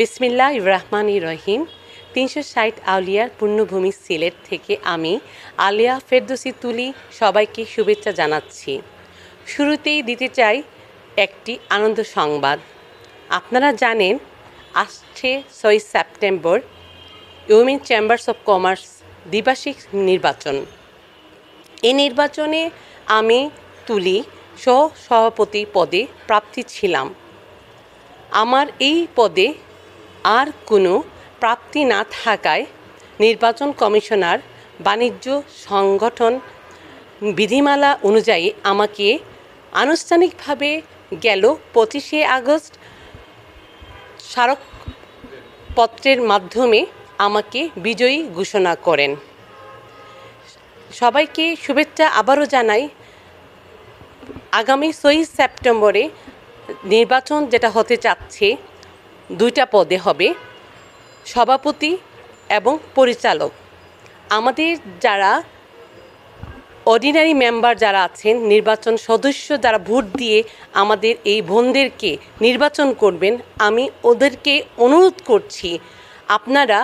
বিসমিল্লাহ রহমান ই রহিম। তিনশো ষাট আউলিয়ার পূর্ণভূমি সিলেট থেকে আমি আলিয়া ফেরদৌসি তুলি সবাইকে শুভেচ্ছা জানাচ্ছি। শুরুতেই দিতে চাই একটি আনন্দ সংবাদ। আপনারা জানেন, আসছে ছয় September women chambers of commerce দ্বিবার্ষিক নির্বাচন। এই নির্বাচনে আমি তুলি সহ সভাপতি পদে প্রাপ্তি ছিলাম। আমার এই পদে আর কোনো প্রাপ্তি না থাকায় নির্বাচন কমিশনার বাণিজ্য সংগঠন বিধিমালা অনুযায়ী আমাকে আনুষ্ঠানিকভাবে গেল পঁচিশে আগস্ট স্মারকপত্রের মাধ্যমে আমাকে বিজয়ী ঘোষণা করেন। সবাইকে শুভেচ্ছা আবারও জানাই, আগামী ছয়ই সেপ্টেম্বরে নির্বাচন যেটা হতে চাচ্ছে দুইটা পদে হবে, সভাপতি এবং পরিচালক। আমাদের যারা অর্ডিনারি মেম্বার যারা আছেন, নির্বাচন সদস্য যারা ভোট দিয়ে আমাদের এই বোনদেরকে নির্বাচন করবেন, আমি ওদেরকে অনুরোধ করছি, আপনারা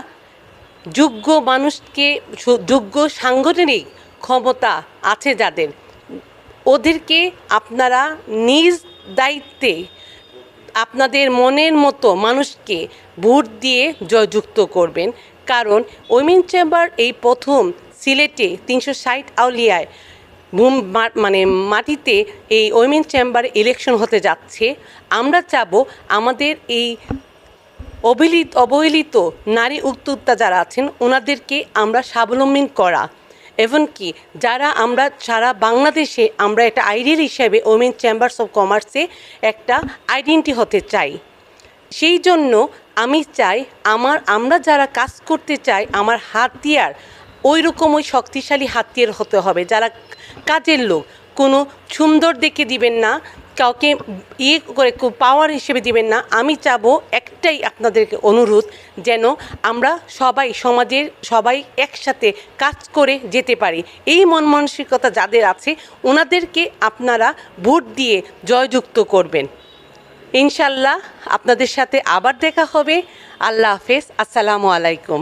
যোগ্য মানুষকে, যোগ্য সাংগঠনিক ক্ষমতা আছে যাদের, ওদেরকে আপনারা নিজ দায়িত্বে আপনাদের মনের মতো মানুষকে ভোট দিয়ে জয়যুক্ত করবেন। কারণ উইমেন চেম্বার এই প্রথম সিলেটে তিনশো ষাট আউলিয়ায় ভূম- মানে মাটিতে এই উইমেন চেম্বার ইলেকশন হতে যাচ্ছে। আমরা চাবো আমাদের এই অবহেলিত অবহেলিত নারী উদ্যোক্তা যারা আছেন, ওনাদেরকে আমরা স্বাবলম্বী করা। এমনকি যারা আমরা, সারা বাংলাদেশে আমরা একটা আইডিয়াল হিসাবে ওমেন চেম্বার্স অফ কমার্সে একটা আইডেন্টি হতে চাই। সেই জন্য আমি চাই আমার, আমরা যারা কাজ করতে চাই, আমার হাতিয়ার ওই রকম ওই শক্তিশালী হাতিয়ার হতে হবে। যারা কাজের লোক, কোনো সুন্দর দেখে দিবেন না কাউকে ইয়ে করে পাওয়ার হিসেবে দিবেন না। আমি চাবো একটাই আপনাদেরকে অনুরোধ, যেন আমরা সবাই সমাজের সবাই একসাথে কাজ করে যেতে পারি। এই মন মানসিকতা যাদের আছে ওনাদেরকে আপনারা ভোট দিয়ে জয়যুক্ত করবেন। ইনশাল্লাহ আপনাদের সাথে আবার দেখা হবে। আল্লাহ হাফেজ। আসসালামু আলাইকুম।